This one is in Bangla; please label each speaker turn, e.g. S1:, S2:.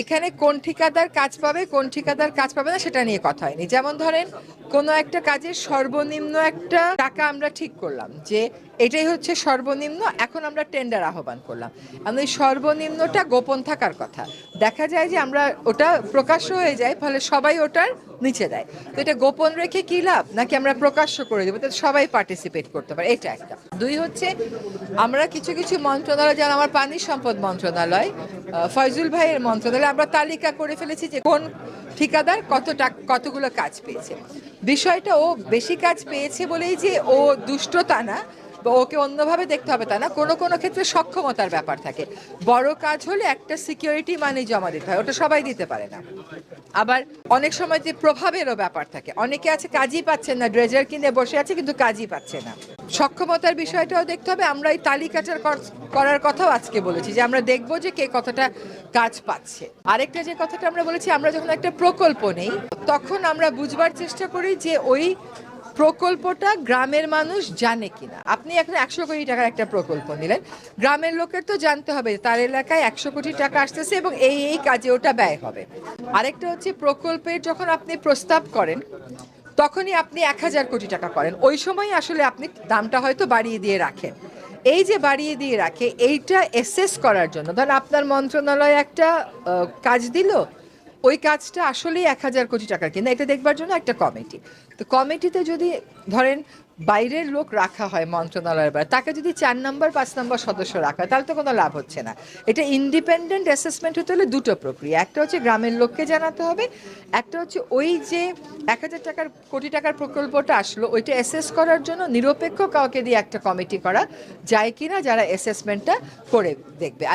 S1: এখানে কোন ঠিকাদার কাজ পাবে, কোন ঠিকাদার কাজ পাবে না, সেটা নিয়ে কথা হয়নি। যেমন ধরেন, কোনো একটা কাজের সর্বনিম্ন একটা টাকা আমরা ঠিক করলাম যে এটাই হচ্ছে সর্বনিম্ন। এখন আমরা টেন্ডার আহ্বান করলাম। আমি সর্বনিম্নটা গোপন থাকার কথা। দেখা যায় যে আমরা ওটা প্রকাশ্য হয়ে যায়, ফলে সবাই ওটার নিচে দেয়। তো এটা গোপন রেখে কি লাভ? নাকি আমরা প্রকাশ্য করে দেবো? তাতে সবাই পার্টিসিপেট করতে পারে। এটা একটা। দুই হচ্ছে, আমরা কিছু কিছু মন্ত্রণালয়, যেমন আমার পানি সম্পদ মন্ত্রণালয় ফয়জুল ভাইয়ের মন্ত্রণালয়, আমরা তালিকা করে ফেলেছি যে কোন ঠিকাদার কত কতগুলো কাজ পেয়েছে। বিষয়টা ও বেশি কাজ পেয়েছে বলেই যে ও দুষ্টতা না বা ওকে অন্যভাবে দেখতে হবে তা না? কোনো কোনো ক্ষেত্রে সক্ষমতার ব্যাপার থাকে। বড় কাজ হলে একটা সিকিউরিটি মানি জমা দিতে হয়, ওটা সবাই দিতে পারে না। আবার অনেক সময় যে প্রভাবেরও ব্যাপার থাকে। অনেকে আছে কাজই পাচ্ছেন না ড্রেজার কিনে বসে আছে কিন্তু কাজই পাচ্ছে না। সক্ষমতার বিষয়টাও দেখতে হবে। আমরা এই তালিকাটার করার কথাও আজকে বলেছি যে আমরা দেখব যে কে কতটা কাজ পাচ্ছে। আরেকটা যে কথাটা আমরা বলেছি, আমরা যখন একটা প্রকল্প নেই, তখন আমরা বুঝবার চেষ্টা করি যে ওই প্রকল্পটা গ্রামের মানুষ জানে কিনা? আপনি এখন একশো কোটি টাকার একটা প্রকল্প নিলেন। গ্রামের লোকের তো জানতে হবে তার এলাকায় একশো কোটি টাকা আসতেছে এবং এই এই কাজে ওটা ব্যয় হবে। আরেকটা হচ্ছে প্রকল্পের যখন আপনি প্রস্তাব করেন, তখনই আপনি এক হাজার কোটি টাকা করেন। ওই সময় আসলে আপনি দামটা হয়তো বাড়িয়ে দিয়ে রাখেন। এই যে বাড়িয়ে দিয়ে রাখে, এইটা এসেস করার জন্য, ধরেন আপনার মন্ত্রণালয় একটা কাজ দিল ওই কাজটা আসলেই এক হাজার কোটি টাকার কিনা, এটা দেখবার জন্য একটা কমিটি। তো কমিটিতে যদি ধরেন বাইরের লোক রাখা হয় মন্ত্রণালয়ের বাইরে তাকে যদি চার নম্বর, পাঁচ নম্বর সদস্য রাখা হয়, তাহলে তো কোনো লাভ হচ্ছে না। এটা ইন্ডিপেন্ডেন্ট অ্যাসেসমেন্ট হতে হলে দুটো প্রক্রিয়া, একটা হচ্ছে গ্রামের লোককে জানাতে হবে, একটা হচ্ছে ওই যে এক হাজার টাকার, কোটি টাকার প্রকল্পটা আসলো, ওইটা অ্যাসেস করার জন্য নিরপেক্ষ কাউকে দিয়ে একটা কমিটি করা যায় কিনা, যারা অ্যাসেসমেন্টটা করে দেখবে।